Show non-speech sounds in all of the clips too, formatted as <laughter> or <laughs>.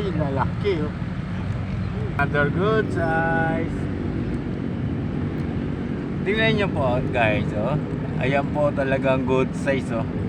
Uy, lalaki oh. Another good size. Tingnan nyo po guys oh. Ayan po talagang good size oh.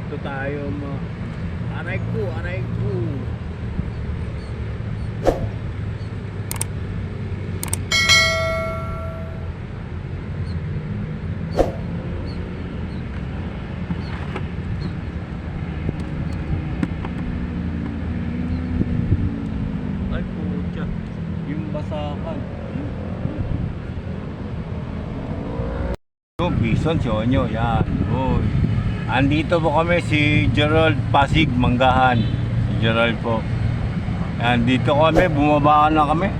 Dito tayo ma... Aray ko, aray ko! Ay, putya. Yung basahan. Yung bison, sonyo, yan. Andito po kami si Gerald Pasig Manggahan. Si Gerald po. Yan, dito kami, bumaba na kami.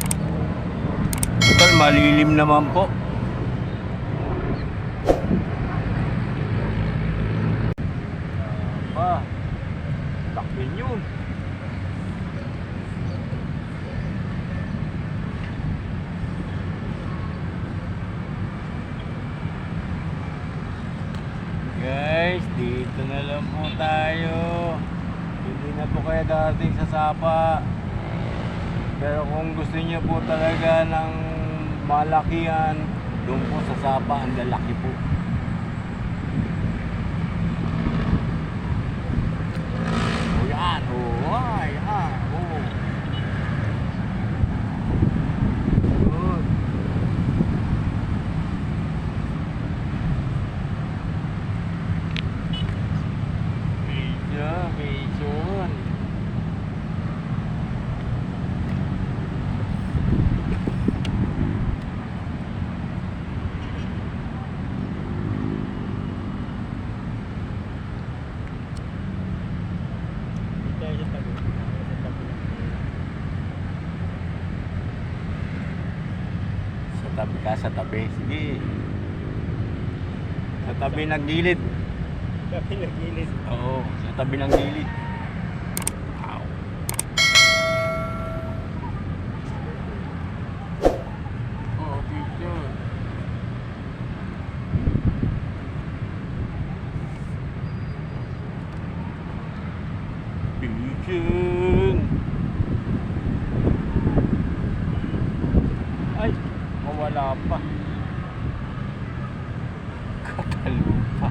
Total, malilim naman po. Ah, takbin yun. Guys, dito na lang po tayo. Hindi dating sa Sapa. Pero kung gusto niyo po talaga ng malakihan, doon po sa Sapa, ang lalaki po. O yan, o, ay, ah, o. Good. Medyo, medyo. Sa tabi ka, sa tabi. Sige. Sa tabi ng gilid. Tapi nagilid. Oo, sa tabi ng gilid. Ow. Oh, picture. Picture. Ay, mawala pa. Katalupa.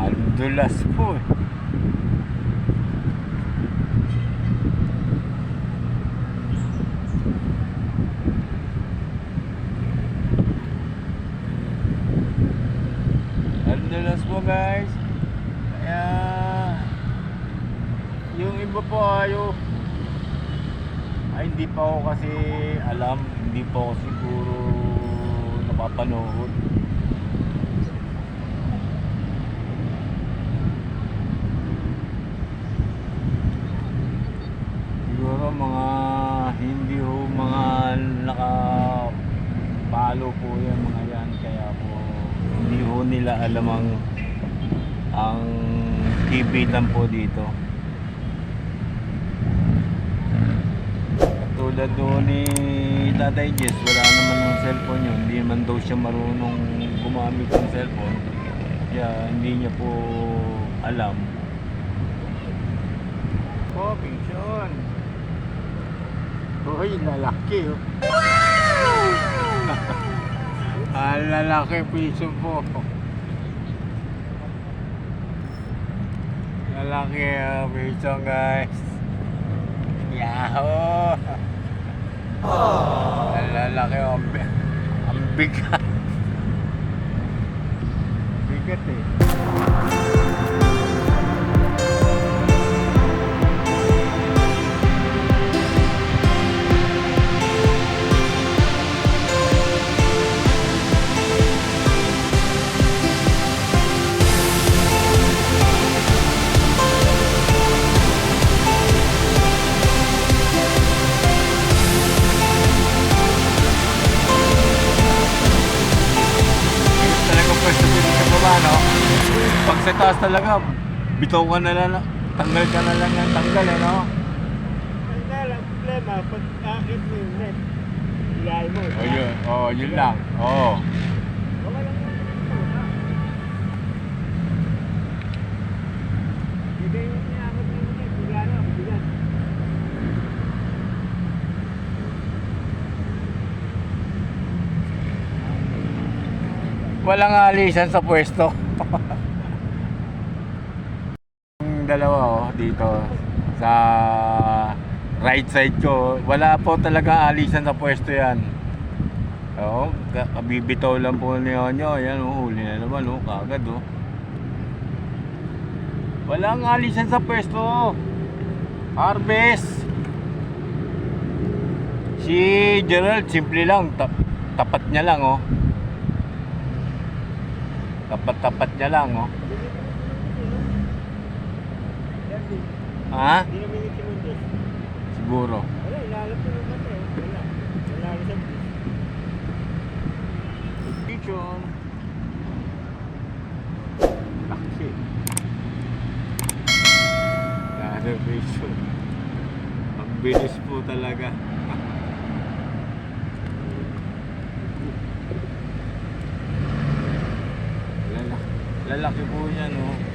Ang dulas po eh. Ang po guys. Kaya yung iba po ayo ay hindi pa ako kasi alam, hindi pa ako siguro napapanood. Siguro mga hindi ho mga naka palo po yan mga yan kaya po hindi ho nila alam ang ang kibitan po dito. Katulad doon ni Tatay Jess, wala naman ng cellphone yun. Hindi man daw siya marunong gumamit ng cellphone. Kaya hindi niya po alam. Oh, picture. Uy, lalaki oh. ah, lalaki piso po. Lalaki oh, piso guys. Yahoo! Ang lalaki oh, ang, bi- ang bigat. Bigat eh. Sa taas talaga, bitaw ka na lang, tanggal ka na lang ng tanggal, eh, no? Ang problema, pag akit mo yung net, ilay mo. O yun, oh, yun lang. Oo. Baka lang na, bigat. Walang alisan sa pwesto. <laughs> Dalawa oh, dito sa right side ko, wala po talaga alisan sa pwesto yan. Oo, ka- kabibitaw lang po ni Onyo. Ayan, oh, huli na naman, oh, kagad, oh. Walang alisan sa pwesto. Harvest. Si Gerald, simple lang. Ta- tapat niya lang, oh. Tapat-tapat niya lang, oh. Ha? Hindi namin yung sinundos. Siguro. Wala, ilalap ko naman eh. Wala. Wala rin sa. Position. Laki. Reservation. Ang bilis po talaga. Lalaki, lalaki po yan, oh.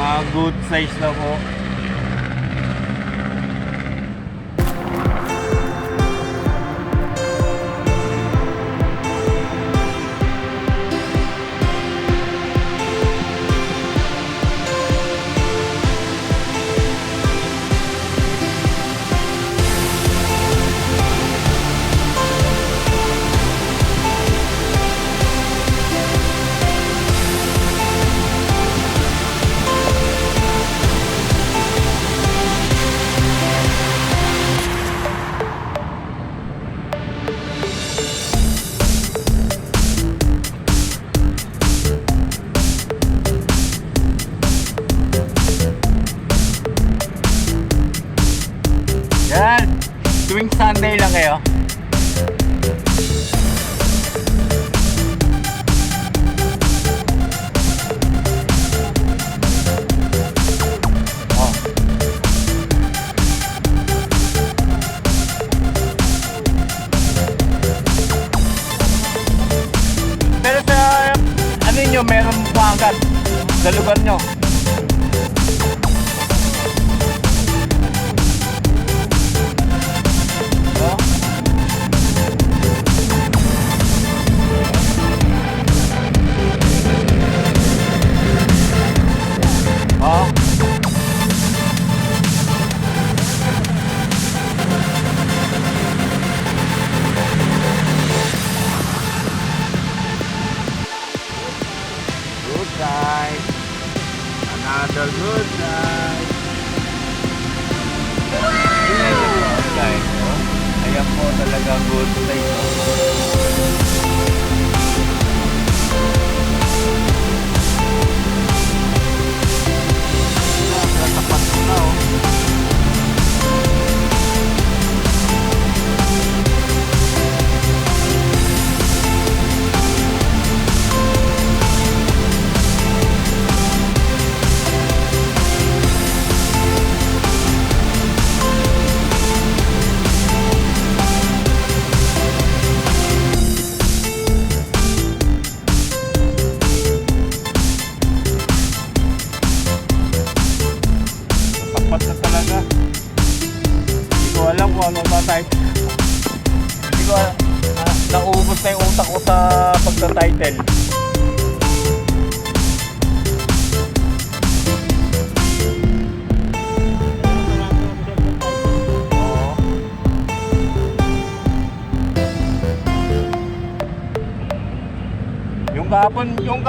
Mga good size na po.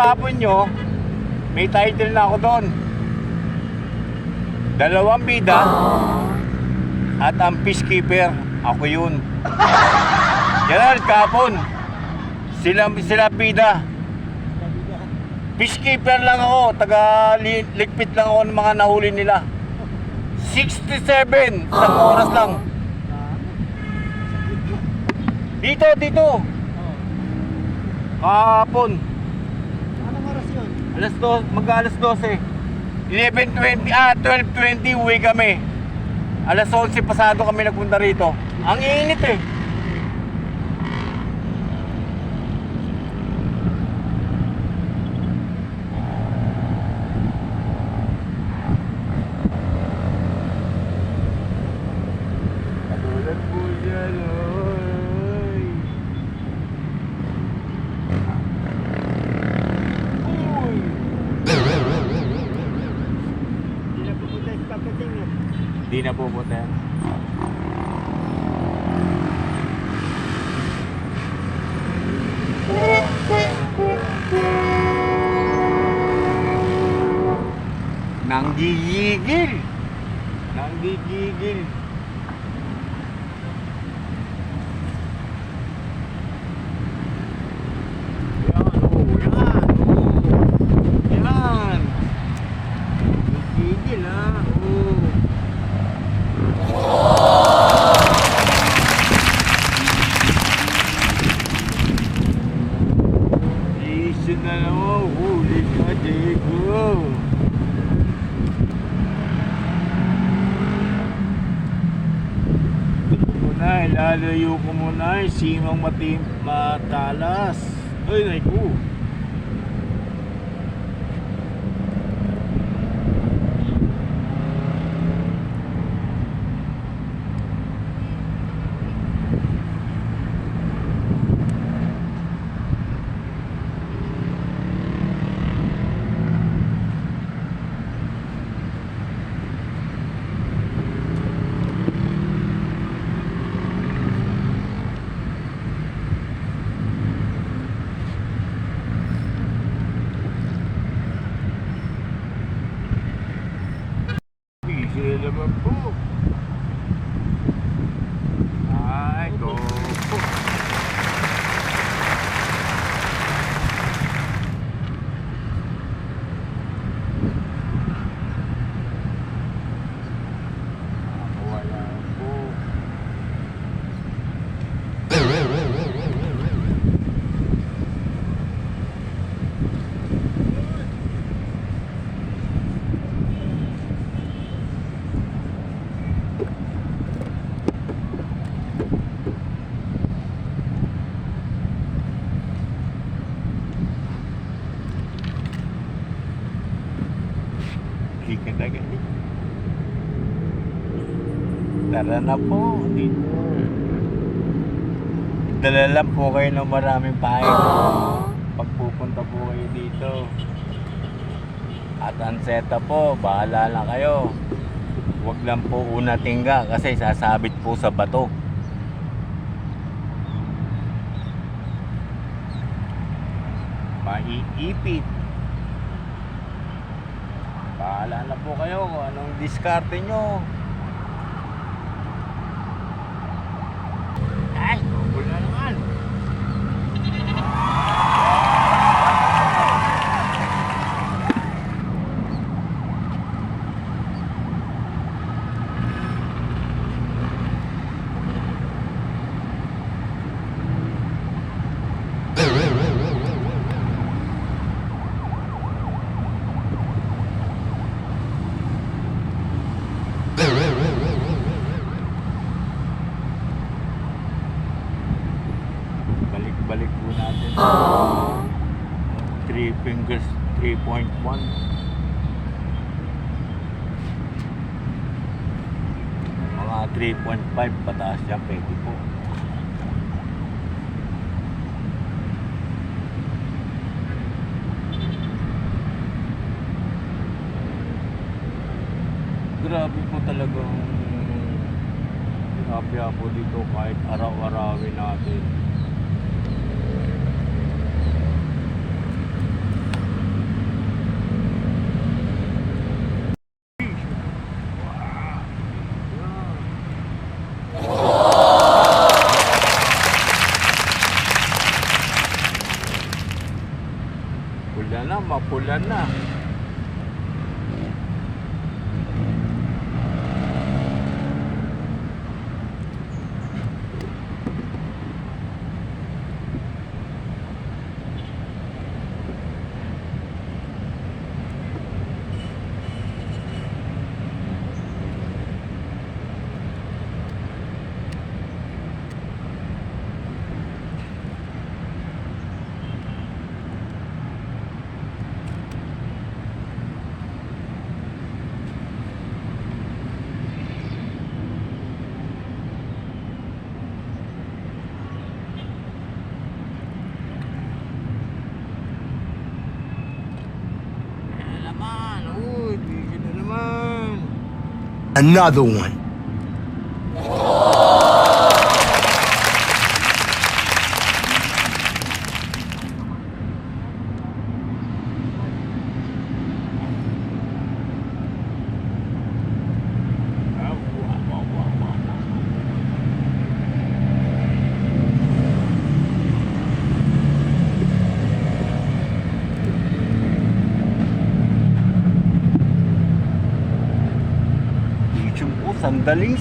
Kahapon, nyo, may title na ako doon. Dalawang bida at ang peacekeeper, ako yun. <laughs> Gerald, kahapon, sila, sila bida. Peacekeeper lang ako, taga li- ligpit lang ako ng mga nahuli nila. 67, isang oras lang. Dito, dito. Kahapon. Alas 2, mag alas 12. 11.20, ah, 12.20 uwi kami. Alas 11 pasado kami nagpunta rito. Ang init eh. Katulad. Na pupunta yan. Listen na naman, huli ka, Diego. Muna, ilalayo ko muna yung simang matim matalas. Ay, naiku. But Tara na po. Dito. Dala lang po kayo ng maraming pain. Pagpupunta po kayo dito. At ang seta po, bahala na kayo. Huwag lang po una tingga kasi sasabit po sa bato. Maiipit. Bahala na po kayo kung anong diskarte nyo. Ay, wala naman. Balik-balik po natin. Three fingers, 3.1. Mga 3.5 pataas yan, pwede po. Grabe po talagang Tilapia po dito kahit araw-arawin natin. Pula na, Another one.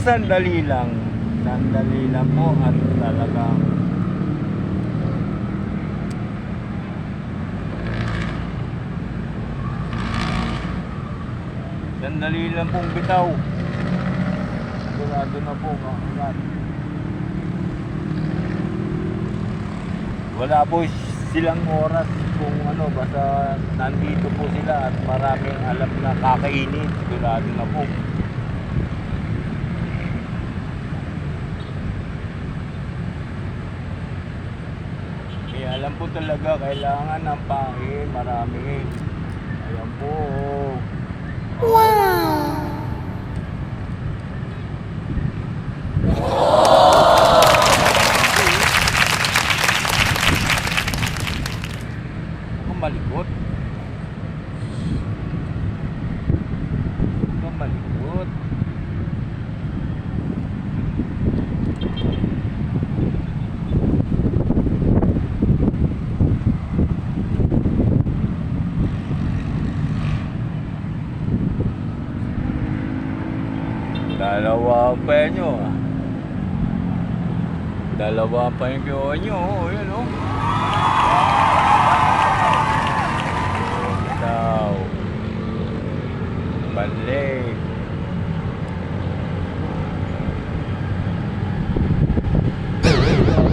Sandali lang. Sandali lang po at talagang Sandali lang pong bitaw. Sigurado na po kakagat. Wala po silang oras kung ano, basta nandito po sila at maraming alam na kakainin. Sigurado na po. Kaya alam po talaga kailangan ng pangin, marami. Ayan po. Huwag Dalawa pa nyo ah. Dalawa pa yung kiwa nyo. Oh, yun oh. Ikaw. Balik.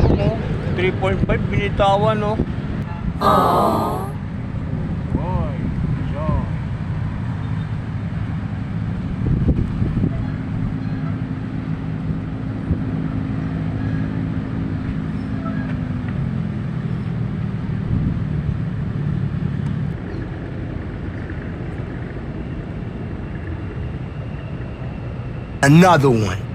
Ano? 3.5 binitawan no? Boy, Another one.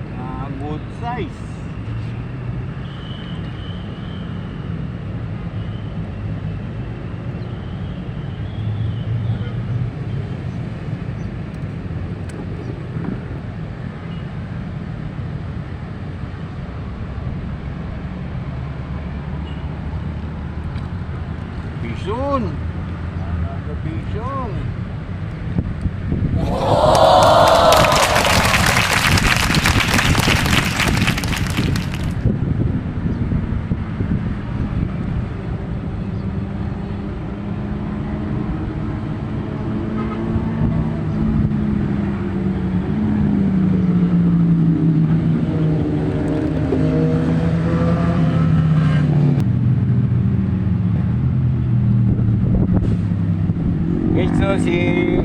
Si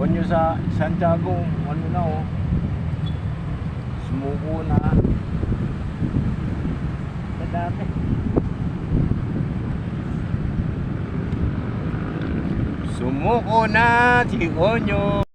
Onyo sa Santiago, ano na oh. Sumuko na. Sa dati. Sumuko na si Onyo.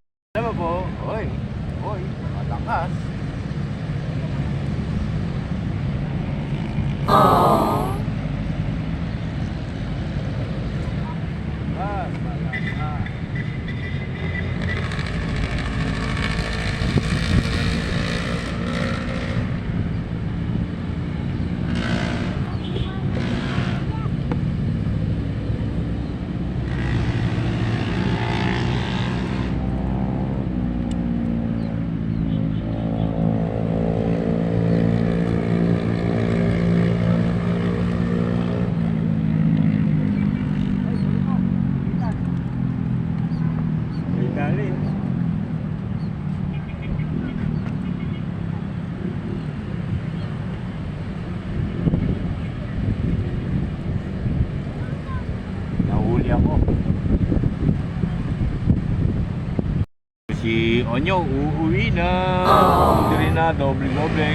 nyo, uuwi na. Ah. Hindi na, doble-doble.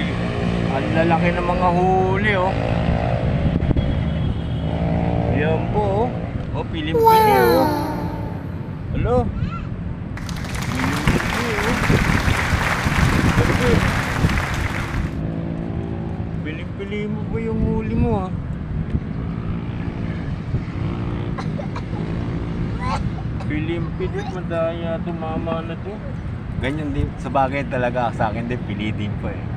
Ang lalaki ng mga huli, oh. Yan po, oh. Oh, pilim-pilim, oh. wow. oh. Hello? Pili-pili mo ba yung huli mo ah? Pilim-pilit madaya tumama na to. Ganyan din, sa bagay talaga sa akin din, pili din po eh.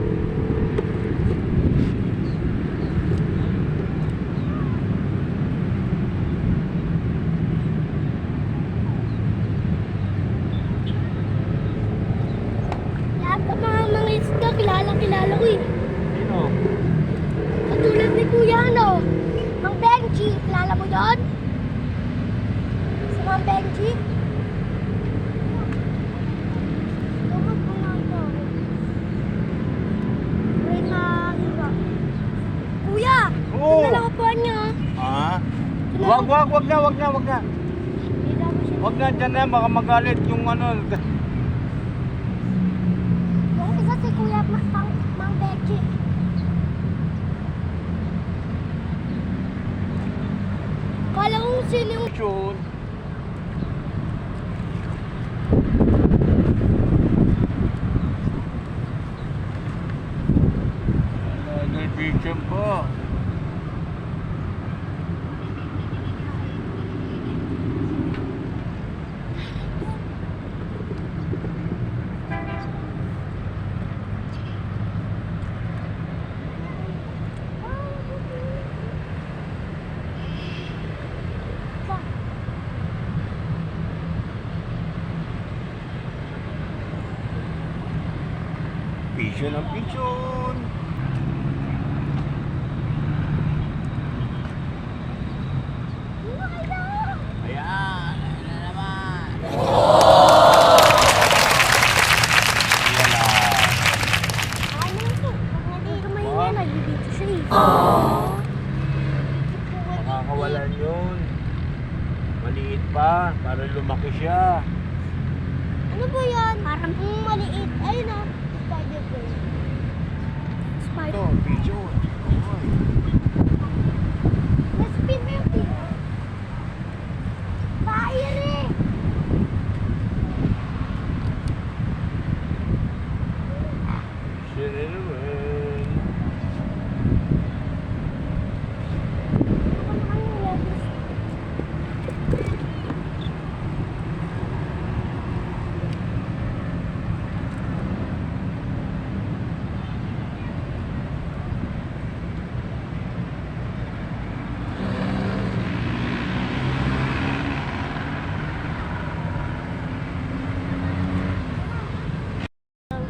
magalit yung ano. Yung isa si Kuya Ma- Mang, Mang Benji. Kala ko sino yung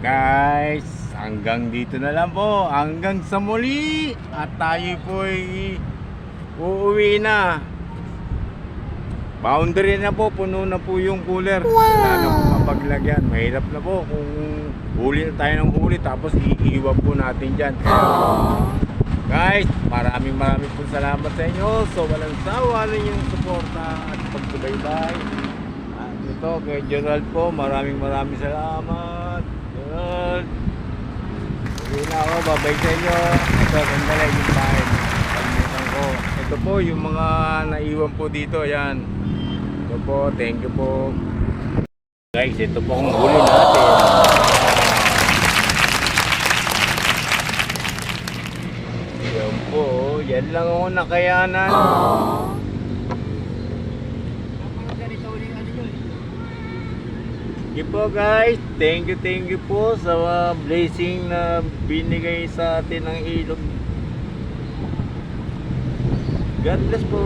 Guys, hanggang dito na lang po. Hanggang sa muli. At tayo po ay uuwi na. Boundary na po, puno na po yung cooler. Wala na po mapaglagyan. Mahirap na po kung huli na tayo ng huli tapos iiwan po natin dyan. Guys, maraming maraming po salamat sa inyo. So, walang sawa rin yung suporta at pagsubaybay. At ito, kay Gerald po, maraming maraming salamat. Uwi na ako, babay sa inyo. Ito, sandali yung time. Pagmutan ko. Ito po, yung mga naiwan po dito, yan. Ito po, thank you po. Guys, ito po ang huli natin. Yan po, Yan lang ako nakayanan. Kapag ganito ulit ano yun. Sige po guys, thank you, thank you po sa blessing na binigay sa atin ng ilog. God bless po.